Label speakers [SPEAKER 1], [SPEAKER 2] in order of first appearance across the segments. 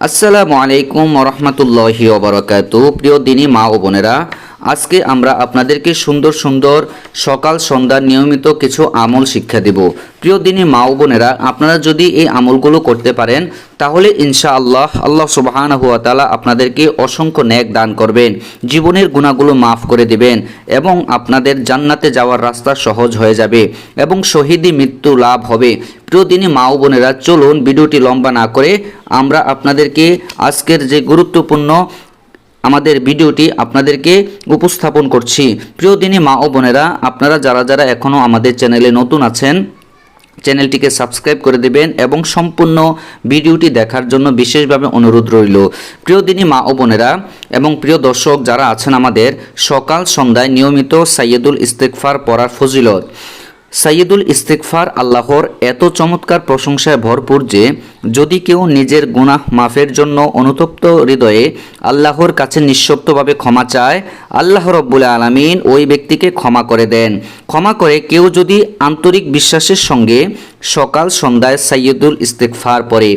[SPEAKER 1] আসসালামু আলাইকুম রহমতুল্লাহি ওবরাকাত প্রিয় দিনী মা ও বোনেরা আজকে আমরা আপনাদেরকে সুন্দর সুন্দর সকাল সন্ধ্যার নিয়মিত কিছু আমল শিক্ষা দেব। প্রিয় দিনী মা ও বোনেরা, আপনারা যদি এই আমলগুলো করতে পারেন, তাহলে ইনশাআল্লাহ আল্লাহ সুবাহান হুয়া আপনাদেরকে অসংখ্য ন্যাক দান করবেন, জীবনের গুণাগুলো মাফ করে দিবেন এবং আপনাদের জান্নাতে যাওয়ার রাস্তা সহজ হয়ে যাবে এবং শহীদি মৃত্যু লাভ হবে। প্রিয় দিনী মা ও বোনেরা, চলুন ভিডিওটি লম্বা না করে আমরা আপনাদেরকে আজকের যে গুরুত্বপূর্ণ আমাদের ভিডিওটি আপনাদেরকে উপস্থাপন করছি। প্রিয় দিনী মা ও বোনেরা, আপনারা যারা যারা এখনও আমাদের চ্যানেলে নতুন আছেন, চ্যানেলটিকে সাবস্ক্রাইব করে দেবেন এবং সম্পূর্ণ ভিডিওটি দেখার জন্য বিশেষভাবে অনুরোধ রইল। প্রিয় দিনী মা ও বোনেরা এবং প্রিয় দর্শক যারা আছেন আমাদের, সকাল সন্ধ্যায় নিয়মিত সাইয়েদুল ইস্তেকফার পড়ার ফজিলত। সাইয়দুল ইস্তেকফার আল্লাহর এত চমৎকার প্রশংসায় ভরপুর যে, যদি কেউ নিজের গুনাহ মাফের জন্য অনুতপ্ত হৃদয়ে আল্লাহর কাছে নিঃশব্দভাবে ক্ষমা চায়, আল্লাহ রব্বুল আলমিন ওই ব্যক্তিকে ক্ষমা করে দেন। ক্ষমা করে কেউ যদি আন্তরিক বিশ্বাসের সঙ্গে সকাল সন্ধ্যায় সাইয়দুল ইস্তেকফার পড়ে।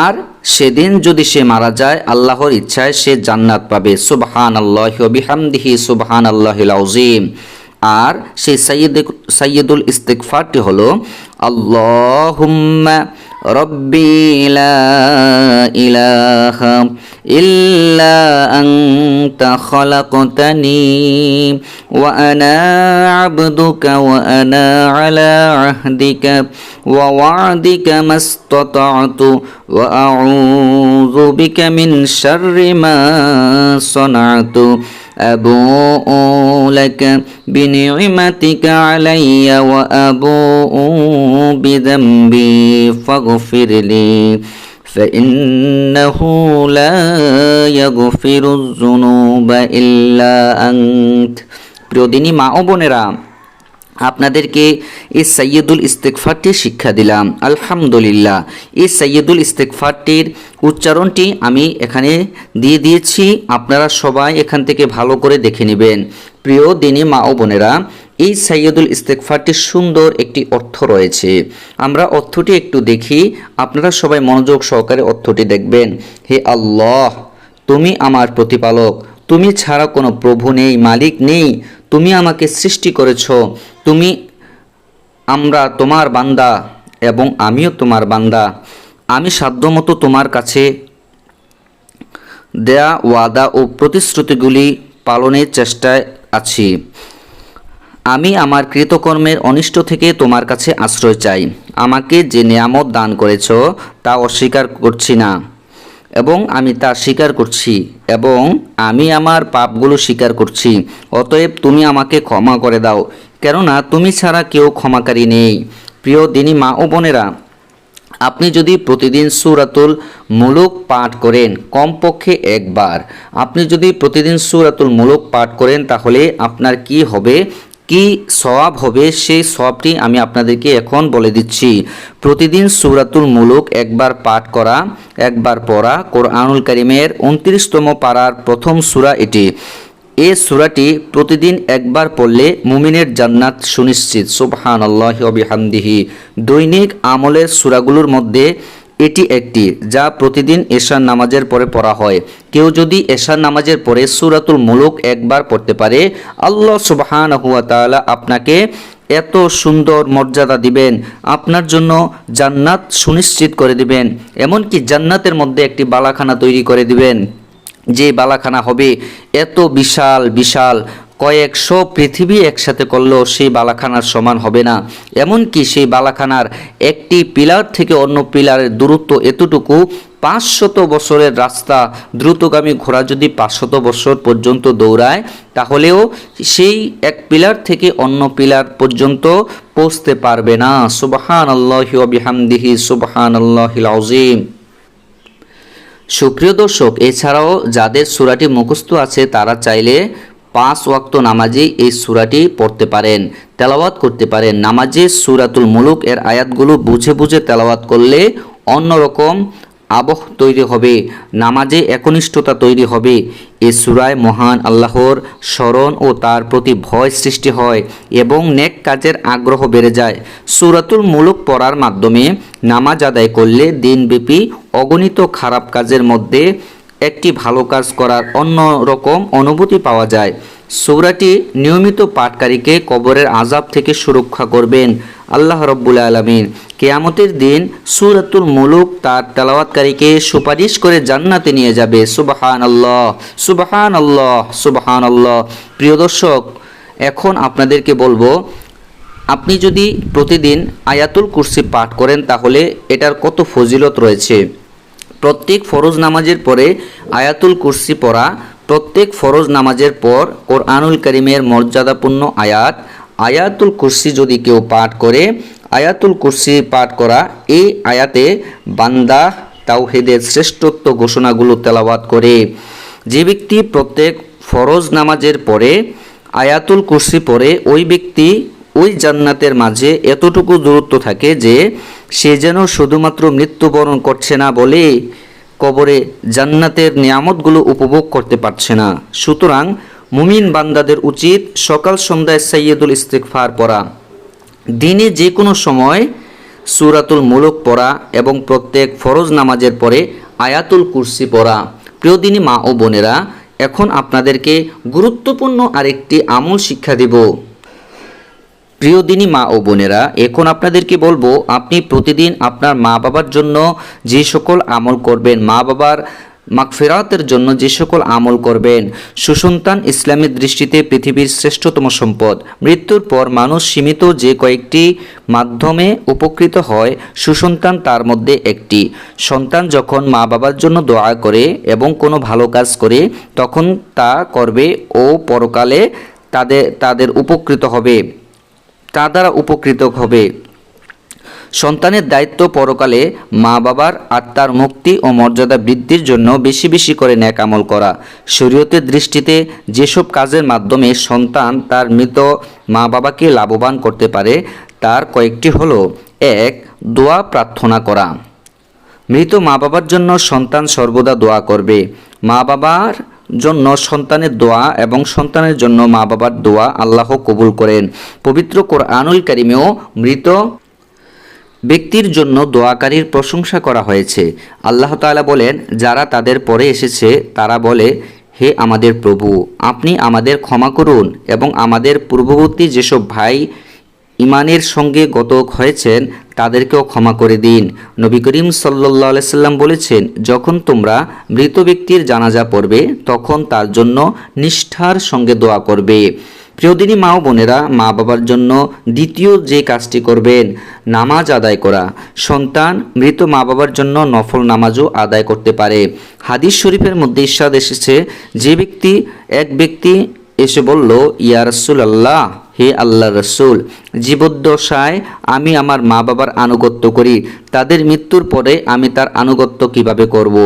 [SPEAKER 1] আর সেদিন যদি সে মারা যায়, আল্লাহর ইচ্ছায় সে জান্নাত পাবে। সুবহান আল্লাহ বিহামদিহি সুবহান আল্লাহ আজিম আর সেই সৈয়দ সৈয়দুল ইস্তেকফারটি হল আল্লাহুম্মা রব্বি লা ইলাহা إلا أنت خلقتني وأنا عبدك وأنا على عهدك ووعدك ما استطعت وأعوذ بك من شر ما صنعت أبوء لك بنعمتك علي وأبوء بذنبي فاغفر لي فإنه لا يغفر الذنوب إلا أنت প্রিয় দিনী মা ও বোনেরা আপনাদেরকে এই সৈয়দুল ইস্তেকফারটি শিক্ষা দিলাম আলহামদুলিল্লাহ এই সৈয়দুল ইস্তেকফারটির উচ্চারণটি আমি এখানে দিয়ে দিয়েছি আপনারা সবাই এখান থেকে ভালো করে দেখে নেবেন প্রিয় দিনী মা ও বোনেরা এই সাইয়দুল ইস্তেকফারটির সুন্দর একটি অর্থ রয়েছে। আমরা অর্থটি একটু দেখি। আপনারা সবাই মনোযোগ সহকারে অর্থটি দেখবেন। হে আল্লাহ, তুমি আমার প্রতিপালক। তুমি ছাড়া কোনো প্রভু নেই, মালিক নেই। তুমি আমাকে সৃষ্টি করেছ। তুমি আমরা তোমার বান্দা এবং আমিও তোমার বান্দা। আমি সাধ্যমতো তোমার কাছে দেয়া ওয়াদা ও প্রতিশ্রুতিগুলি পালনের চেষ্টায় আছি। আমি আমার কৃতকর্মের অনিষ্ট থেকে তোমার কাছে আশ্রয় চাই। আমাকে যে নিয়ামত দান করেছ, তা অস্বীকার করছি না। এবং আমি তা স্বীকার করছি, এবং আমি আমার পাপগুলো স্বীকার করছি। অতএব তুমি আমাকে ক্ষমা করে দাও, কেননা তুমি ছাড়া কেউ ক্ষমাকারী নেই। প্রিয় দিনী মা ও বোনেরা, আপনি যদি প্রতিদিন সুরাতুল মুলুক পাঠ করেন কমপক্ষে একবার। আপনি যদি প্রতিদিন সুরাতুল মুলুক পাঠ করেন, তাহলে আপনার কি হবে? কি সওয়াব হবে? সেই সওয়াবটি আমি আপনাদেরকে এখন বলে দিচ্ছি। প্রতিদিন সুরাতুল মুলুক একবার পাঠ করা, একবার পড়া কোরআনুল করিমের উনত্রিশতম পাড়ার প্রথম সুরা এটি। এ সুরাটি প্রতিদিন একবার পড়লে মুমিনের জান্নাত সুনিশ্চিত। সুবহান আল্লাহ বিহামদিহি। দৈনিক আমলের সুরাগুলোর মধ্যে এটি একটি, যা প্রতিদিন এশার নামাজের পরে পড়া হয়। কেউ যদি এশার নামাজের পরে সুরাতুল মুলুক একবার পড়তে পারে, আল্লাহ সুবহান হুয়া তাআলা আপনাকে এত সুন্দর মর্যাদা দিবেন, আপনার জন্য জান্নাত সুনিশ্চিত করে দিবেন, এমনকি জান্নাতের মধ্যে একটি বালাখানা তৈরি করে দিবেন। যে বালাখানা হবে এত বিশাল বিশাল কয়েকশো পৃথিবী একসাথে করলেও সেই বালাখানার সমান হবে না। এমনকি সেই বালাখানার একটি পিলার থেকে অন্য পিলারের দূরত্ব এতটুকু, পাঁচশত বছরের রাস্তা দ্রুতগামী ঘোড়া যদি পাঁচশত বছর পর্যন্ত দৌড়ায়, তাহলেও সেই এক পিলার থেকে অন্য পিলার পর্যন্ত পৌঁছতে পারবে না। সুবহান আল্লাহ বিহামদিহি সুবহান আল্লাহ আজিম সুপ্রিয় দর্শক, এছাড়াও যাদের সুরাটি মুখস্থ আছে, তারা চাইলে পাঁচ ওয়াক্ত নামাজে এই সুরাটি পড়তে পারেন, তেলাওয়াত করতে পারেন। নামাজে সুরাতুল মুলুক এর আয়াতগুলো বুঝে বুঝে তেলাওয়াত করলে অন্যরকম আবহ তৈরি হবে, নামাজে একনিষ্ঠতা তৈরি হবে। এ সুরায় মহান আল্লাহর স্মরণ ও তার প্রতি ভয় সৃষ্টি হয় এবং নেক কাজের আগ্রহ বেড়ে যায়। সুরাতুল মুলুক পড়ার মাধ্যমে নামাজ আদায় করলে দিনব্যাপী অগণিত খারাপ কাজের মধ্যে একটি ভালো কাজ করার অন্য রকম অনুভূতি পাওয়া যায়। সৌরাটি নিয়মিত পাঠকারীকে কবরের আজাব থেকে সুরক্ষা করবেন আল্লাহ রব্বুল আলমিন। কেয়ামতের দিন সুরাতুল মুলুক তার তেলাওয়াতকারীকে সুপারিশ করে জান্নাতে নিয়ে যাবে। সুবাহান আল্লাহ সুবাহান আল্লাহ সুবাহান আল্লাহ প্রিয় দর্শক, এখন আপনাদেরকে বলব, আপনি যদি প্রতিদিন আয়াতুল কুরসি পাঠ করেন তাহলে এটার কত ফজিলত রয়েছে? প্রত্যেক ফরজ নামাজের পরে আয়াতুল কুরসি পড়া, প্রত্যেক ফরজ নামাজের পর কোরআনুল করিমের মর্যাদাপূর্ণ আয়াত, আয়াতুল কুরসি যদি কেউ পাঠ করে, আয়াতুল কুরসি পাঠ করা, এই আয়াতে বান্দা তাওহেদের শ্রেষ্ঠত্ব ঘোষণাগুলো তেলাওয়াত করে। যে ব্যক্তি প্রত্যেক ফরজ নামাজের পরে আয়াতুল কুরসি পরে ওই ব্যক্তি ওই জান্নাতের মাঝে এতটুকু দূরত্ব থাকে যে সে যেন শুধুমাত্র মৃত্যুবরণ করছে না বলে কবরে জান্নাতের নিয়ামতগুলো উপভোগ করতে পারছে না। সুতরাং মুমিন বান্দাদের উচিত সকাল সন্ধ্যায় সৈয়দুল ইস্তিকফার পড়া। দিনে যে কোনো সময় সুরাতুল মুলক পড়া এবং প্রত্যেক ফরজ নামাজের পরে আয়াতুল কুরসি পড়া। প্রিয় দিনী মা ও বোনেরা, এখন আপনাদেরকে গুরুত্বপূর্ণ আরেকটি আমল শিক্ষা দিব। প্রিয় দিনী মা ও বোনেরা, এখন আপনাদেরকে বলব, আপনি প্রতিদিন আপনার মা বাবার জন্য যে সকল আমল করবেন, মা বাবার মাগফেরাতের জন্য যে সকল আমল করবেন, সুসন্তান ইসলামের দৃষ্টিতে পৃথিবীর শ্রেষ্ঠতম সম্পদ। মৃত্যুর পর মানুষ সীমিত যে কয়েকটি মাধ্যমে উপকৃত হয়, সুসন্তান তার মধ্যে একটি। সন্তান যখন মা বাবার জন্য দোয়া করে এবং কোনো ভালো কাজ করে, তখন তা করবে ও পরকালে তাদের তাদের উপকৃত হবে। তা দ্বারা উপকৃত হবে। সন্তানের দায়িত্ব পরকালে মা বাবার আত্মার মুক্তি ও মর্যাদা বৃদ্ধির জন্য বেশি বেশি করে ন্যাক আমল করা। শরীয়তের দৃষ্টিতে যেসব কাজের মাধ্যমে সন্তান তার মৃত মা বাবাকে লাভবান করতে পারে, তার কয়েকটি হল, এক, দোয়া প্রার্থনা করা। মৃত মা বাবার জন্য সন্তান সর্বদা দোয়া করবে। মা বাবার জন্য সন্তানের দোয়া এবং সন্তানের জন্য মা বাবার দোয়া আল্লাহ কবুল করেন। পবিত্র কোরআনুল কারিমেও মৃত ব্যক্তির জন্য দোয়াকারীর প্রশংসা করা হয়েছে। আল্লাহ তাআলা বলেন, যারা তাদের পরে এসেছে, তারা বলে, হে আমাদের প্রভু, আপনি আমাদের ক্ষমা করুন এবং আমাদের পূর্ববর্তী যেসব ভাই ইমানের সঙ্গে গতক হয়েছেন, তাদেরকেও ক্ষমা করে দিন। নবী করিম সাল্লাহ সাল্লাম বলেছেন, যখন তোমরা মৃত ব্যক্তির জানাজা পড়বে, তখন তার জন্য নিষ্ঠার সঙ্গে দোয়া করবে। প্রিয়দিনী মা ও বোনেরা মা বাবার জন্য দ্বিতীয় যে কাজটি করবেন, নামাজ আদায় করা। সন্তান মৃত মা বাবার জন্য নফল নামাজও আদায় করতে পারে। হাদিস শরীফের মধ্যে ইস্বাদ এসেছে, যে ব্যক্তি, এক ব্যক্তি এসে বলল, ইয়া রসুল আল্লাহ হে আল্লাহ রসুল, জীবদ্দশায় আমি আমার মা বাবার আনুগত্য করি তাদের মৃত্যুর পরে আমি তার আনুগত্য কীভাবে করব।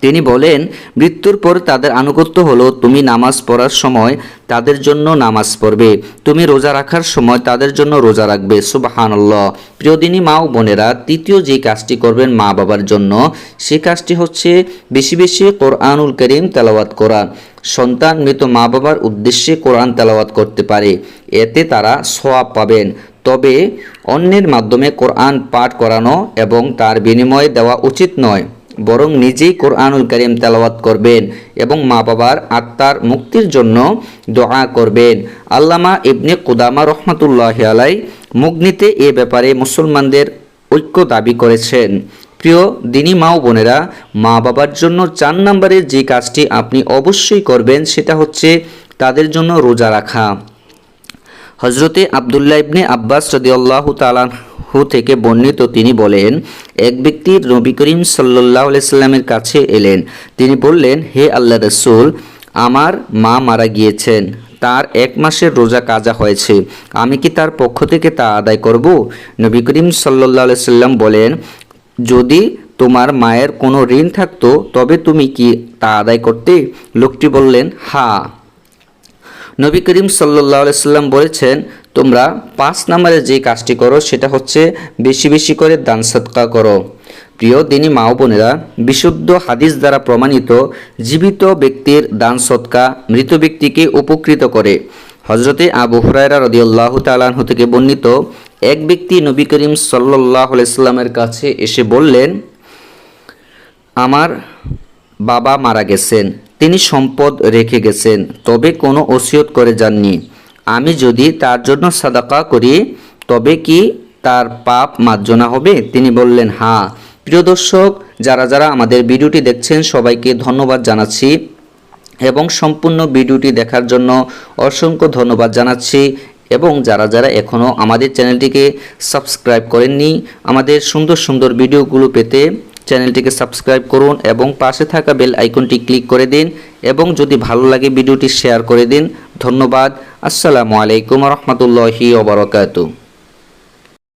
[SPEAKER 1] তিনি বলেন, মৃত্যুর পর তাদের আনুগত্য হলো, তুমি নামাজ পড়ার সময় তাদের জন্য নামাজ পড়বে, তুমি রোজা রাখার সময় তাদের জন্য রোজা রাখবে। সুবাহানল্লাহ। প্রিয়দিনী মা ও বোনেরা, তৃতীয় যে কাজটি করবেন মা বাবার জন্য, সে কাজটি হচ্ছে বেশি বেশি কোরআনুল করিম তেলাওয়াত করা। সন্তান মৃত মা বাবার উদ্দেশ্যে কোরআন তেলাওয়াত করতে পারে, এতে তারা সোয়াব পাবেন। তবে অন্যের মাধ্যমে কোরআন পাঠ করানো এবং তার বিনিময়ে দেওয়া উচিত নয়। বরং নিজেই কোরআনুল করিম তেলাওয়াত করবেন এবং মা বাবার আত্মার মুক্তির জন্য দোয়া করবেন। আল্লামা ইবনে কুদামা রহমতুল্লাহ আলাই মুগনিতে এ ব্যাপারে মুসলমানদের ঐক্য দাবি করেছেন। প্রিয় দিনী মা ও বোনেরা, মা বাবার জন্য চার নম্বরের যে কাজটি আপনি অবশ্যই করবেন সেটা হচ্ছে তাদের জন্য রোজা রাখা। হজরতে আবদুল্লাহ ইবনে আব্বাস রদিয়াল্লাহ তালাহু থেকে বর্ণিত তিনি বলেন, এক ব্যক্তি নবী করিম সাল্লাহ সাল্লামের কাছে এলেন। তিনি বললেন, হে আল্লাহ রসুল, আমার মা মারা গিয়েছেন। তার এক মাসের রোজা কাজা হয়েছে। আমি কি তার পক্ষ থেকে তা আদায় করব? নবী করিম সাল্লাহ সাল্লাম বলেন, যদি তোমার মায়ের কোনো ঋণ থাকতো, তবে তুমি কি তা আদায় করতে? লোকটি বললেন হ্যাঁ। নবী করিম সাল্লাহ সাল্লাম বলেছেন, তোমরা পাঁচ নম্বরে যে কাজটি করো, সেটা হচ্ছে বেশি বেশি করে দান সৎকা করো। প্রিয় দিনী মা বোনেরা, বিশুদ্ধ হাদিস দ্বারা প্রমাণিত জীবিত ব্যক্তির দান সৎকা মৃত ব্যক্তিকে উপকৃত করে। হজরতে আবু হুরায়রা রদিউল্লাহ তালাহ থেকে বর্ণিত এক ব্যক্তি নবী করিম সাল্লাহ সাল্লামের কাছে এসে বললেন, আমার বাবা মারা গেছেন। তিনি সম্পদ রেখে গেছেন, তবে কোনো ওসিয়ত করে যাননি। আমি যদি তার জন্য সাদাকা করি, তবে কি তার পাপ মার্জনা হবে? তিনি বললেন হ্যাঁ প্রিয় দর্শক, যারা যারা আমাদের ভিডিওটি দেখছেন, সবাইকে ধন্যবাদ জানাচ্ছি এবং সম্পূর্ণ ভিডিওটি দেখার জন্য অসংখ্য ধন্যবাদ জানাচ্ছি এবং যারা যারা এখনও আমাদের চ্যানেলটিকে সাবস্ক্রাইব করেননি, আমাদের সুন্দর সুন্দর ভিডিওগুলো পেতে চ্যানেলটিকে সাবস্ক্রাইব করুন এবং পাশে থাকা বেল আইকনটি ক্লিক করে দিন এবং যদি ভালো লাগে ভিডিওটি শেয়ার করে দিন। ধন্যবাদ। আসসালামু আলাইকুম রহমতুল্লাহি ওবরাকাতু